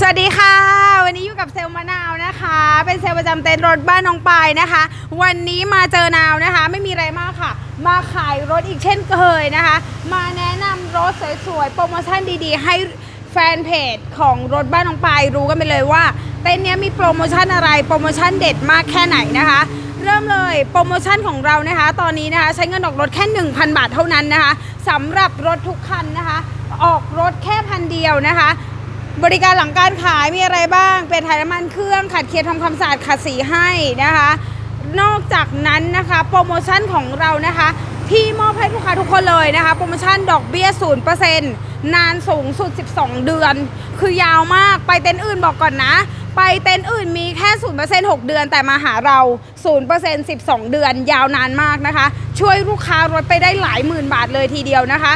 สวัสดีค่ะ วันนี้อยู่กับเซลมะนาวนะคะ เป็นเซลประจำเต็นท์รถบ้านน้องปายนะคะ วันนี้มาเจอนาวนะคะ ไม่มีอะไรมากค่ะ มาขายรถอีกเช่นเคยนะคะ มาแนะนำรถสวยๆ โปรโมชั่นดีๆ ให้แฟนเพจของรถบ้านน้องปายรู้กันไปเลยว่า เต็นท์เนี้ยมีโปรโมชั่นอะไร โปรโมชั่นเด็ดมากแค่ไหนนะคะ เริ่มเลยโปรโมชั่นของเรานะคะ ตอนนี้นะคะใช้เงินออกรถแค่ 1,000 บาทเท่านั้นนะคะสำหรับรถทุกคันนะคะ ออกรถแค่พันเดียวนะคะ บริการหลังการขายมีอะไรบ้าง เป็นถ่ายน้ำมันเครื่องขัดเคลียร์ทำความสะอาดขัดสีให้นะคะ นอกจากนั้นนะคะโปรโมชั่นของเรานะคะที่มอบให้ลูกค้าทุกคนเลยนะคะโปรโมชั่นดอกเบี้ย0%นานสูงสุด 12 เดือน คือยาวมากไปเต็นท์อื่นบอกก่อนนะ ไปเต็นท์อื่นมีแค่0% 6 เดือน แต่มาหาเรา 0% 12 เดือน ยาวนานมากนะคะ ช่วยลูกค้ารถไปได้หลายหมื่นบาทเลยทีเดียวนะคะ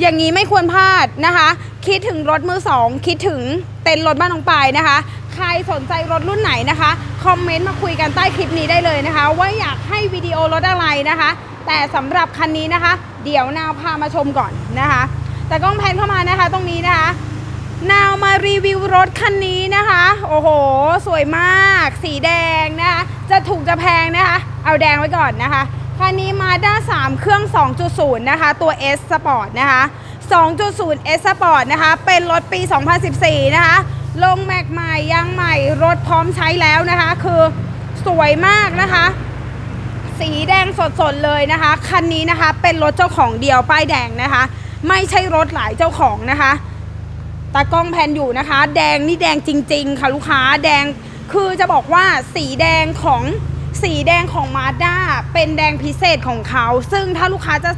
อย่างนี้ไม่ควรพลาดนะคะ คิดถึงรถมือสองคิดถึงเต็นท์รถบ้านน้องปายนะคะ ใครสนใจรถรุ่นไหนนะคะ คอมเมนต์มาคุยกันใต้คลิปนี้ได้เลยนะคะ ว่าอยากให้วิดีโอรถอะไรนะคะ แต่สำหรับคันนี้นะคะ เดี๋ยวนาวพามาชมก่อนนะคะ แต่กล้องแพนเข้ามานะคะตรงนี้นะคะนาวมารีวิวรถคันนี้นะคะ โอ้โห สวยมาก สีแดงนะคะ จะถูกจะแพงนะคะ เอาแดงไว้ก่อนนะคะ คันนี้มาด้า3เครื่อง 2.0 นะคะ ตัว S Sport นะคะ 2.0 S Sport นะคะ เป็นรถปี 2014 นะคะ ลงแม็กใหม่ ยางใหม่ รถพร้อมใช้แล้วนะคะ คือสวยมากนะคะ สีแดงสดๆเลยนะคะ คันนี้นะคะ เป็นรถเจ้าของเดียว ป้ายแดงนะคะ ไม่ใช่รถหลายเจ้าของนะคะตากล้องแพนอยู่นะคะ แดงนี่แดงจริง ๆ ค่ะลูกค้า แดง คือจะบอกว่าสีแดงของ สีแดงของมาด้าเป็นแดงพิเศษของเขา ซึ่งถ้าลูกค้าจะ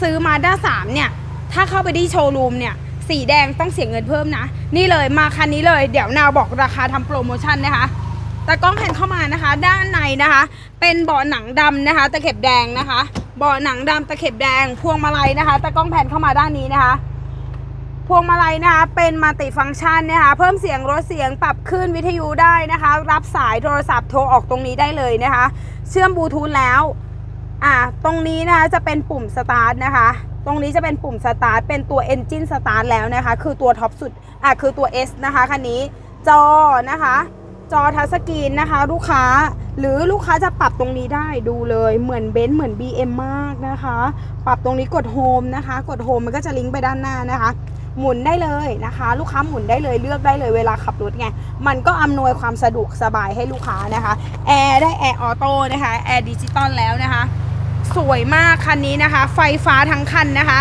ซื้อมาด้า3เนี่ย ถ้าเข้าไปที่โชว์รูมเนี่ย สีแดงต้องเสียเงินเพิ่มนะ นี่เลยมาคันนี้เลย เดี๋ยวนาวบอกราคาทำโปรโมชั่นนะคะต่กล้องแผ่นเข้ามานะคะ ด้านในนะคะ เป็นเบาะหนังดำนะคะ ตะเข็บแดงนะคะเบาะหนังดำตะเข็บแดงพวงมาลัยนะคะต่กล้องแผ่นเข้ามาด้านนี้นะคะ พวงมาลัยนะคะเป็นมัลติฟังก์ชันนะคะเพิ่มเสียงลดเสียงปรับคลื่นวิทยุได้นะคะ รับสายโทรศัพท์โทรออกตรงนี้ได้เลยนะคะ เชื่อมบลูทูธแล้วอ่าตรงนี้นะคะจะเป็นปุ่มสตาร์ทนะคะ ตรงนี้จะเป็นปุ่มสตาร์ทเป็นตัว Engine Start แล้วนะคะ คือตัวท็อปสุดอะคือตัว S นะคะคันนี้จอนะคะ จอทัชสกรีนนะคะ ลูกค้าหรือลูกค้าจะปรับตรงนี้ได้ดูเลยเหมือนเบนซ์เหมือน BM มากนะคะ ปรับตรงนี้กดโฮมนะคะ กดโฮมมันก็จะลิงก์ไปด้านหน้านะคะ หมุนได้เลยนะคะ ลูกค้าหมุนได้เลยเลือกได้เลยเวลาขับรถไงมันก็อำนวยความสะดวกสบายให้ลูกค้านะคะแอร์ได้แอร์ออโต้นะคะแอร์ดิจิตอลแล้วนะคะ สวยมากคันนี้นะคะ ไฟฟ้าทั้งคันนะคะ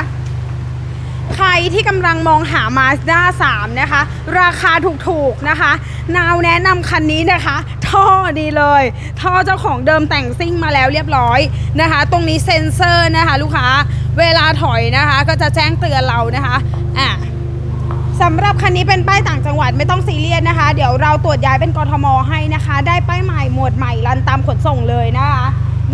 ใครที่กำลังมองหา Mazda 3 นะคะ ราคาถูกๆนะคะ นาวแนะนำคันนี้นะคะ ท่อดีเลย ท่อเจ้าของเดิมแต่งซิ่งมาแล้วเรียบร้อยนะคะ ตรงนี้เซ็นเซอร์นะคะ ลูกค้า เวลาถอยนะคะ ก็จะแจ้งเตือนเรานะคะอะสำหรับคันนี้เป็นป้ายต่างจังหวัดไม่ต้องซีเรียสนะคะ เดี๋ยวเราตรวจย้ายเป็นกทมให้นะคะ ได้ป้ายใหม่หมวดใหม่รันตามขนส่งเลยนะคะ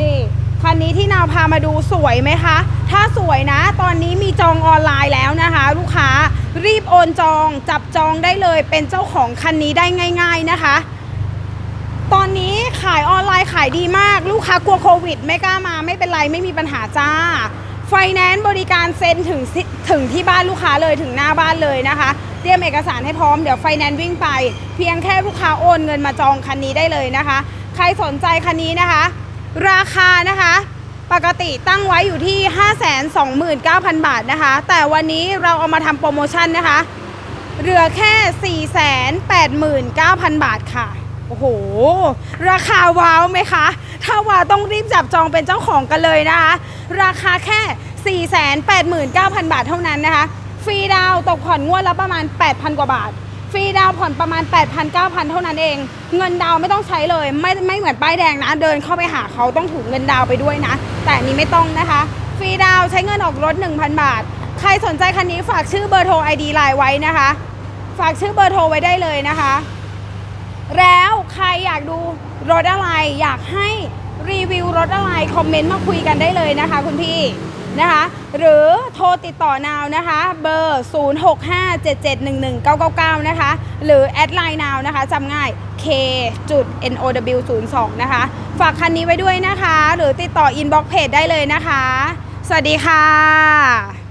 นี่คันนี้ที่นาวพามาดูสวยไหมคะ ถ้าสวยนะ ตอนนี้มีจองออนไลน์แล้วนะคะ ลูกค้ารีบโอนจองจับจองได้เลย เป็นเจ้าของคันนี้ได้ง่าย ๆนะคะ ตอนนี้ขายออนไลน์ขายดีมาก ลูกค้ากลัวโควิด ไม่กล้ามาไม่เป็นไรไม่มีปัญหาจ้า ไฟแนนซ์บริการเซ็นถึงถึงที่บ้านลูกค้าเลยถึงหน้าบ้านเลยนะคะ เตรียมเอกสารให้พร้อมเดี๋ยวไฟแนนซ์วิ่งไป เพียงแค่ลูกค้าโอนเงินมาจองคันนี้ได้เลยนะคะ ใครสนใจคันนี้นะคะ ราคานะคะ ปกติตั้งไว้อยู่ที่ 529,000 บาทนะคะ แต่วันนี้เราเอามาทำโปรโมชั่นนะคะเหลือแค่ 489,000 บาทค่ะ โอ้โห ราคาว้าวไหมคะ ถ้าว้าวต้องรีบจับจองเป็นเจ้าของกันเลยนะคะ ราคาแค่ 489,000 บาทเท่านั้นนะคะ ฟรีดาวตกผ่อนงวดละประมาณ 8,000 กว่าบาท ฟรีดาวผ่อนประมาณ 8,000 9,000 เท่านั้นเอง เงินดาวไม่ต้องใช้เลย ไม่ไม่เหมือนป้ายแดงนะ เดินเข้าไปหาเขาต้องถูกเงินดาวไปด้วยนะ แต่นี้ไม่ต้องนะคะ ฟรีดาวใช้เงินออกรถ 1,000 บาท ใครสนใจคันนี้ฝากชื่อเบอร์โทร ID ไลน์ไว้นะคะ ฝากชื่อเบอร์โทรไว้ได้เลยนะคะแล้วใครอยากดูรถอะไรอยากให้ รีวิวรถอะไรคอมเมนต์มาคุยกันได้เลยนะคะคุณพี่นะคะ หรือโทรติดต่อนาวนะคะ เบอร์ 0657711999 นะคะ หรือแอดไลน์นาวนะคะจำง่าย k จุด now 02 นะคะ ฝากคันนี้ไว้ด้วยนะคะ หรือติดต่ออินบ็อกเพจได้เลยนะคะ สวัสดีค่ะ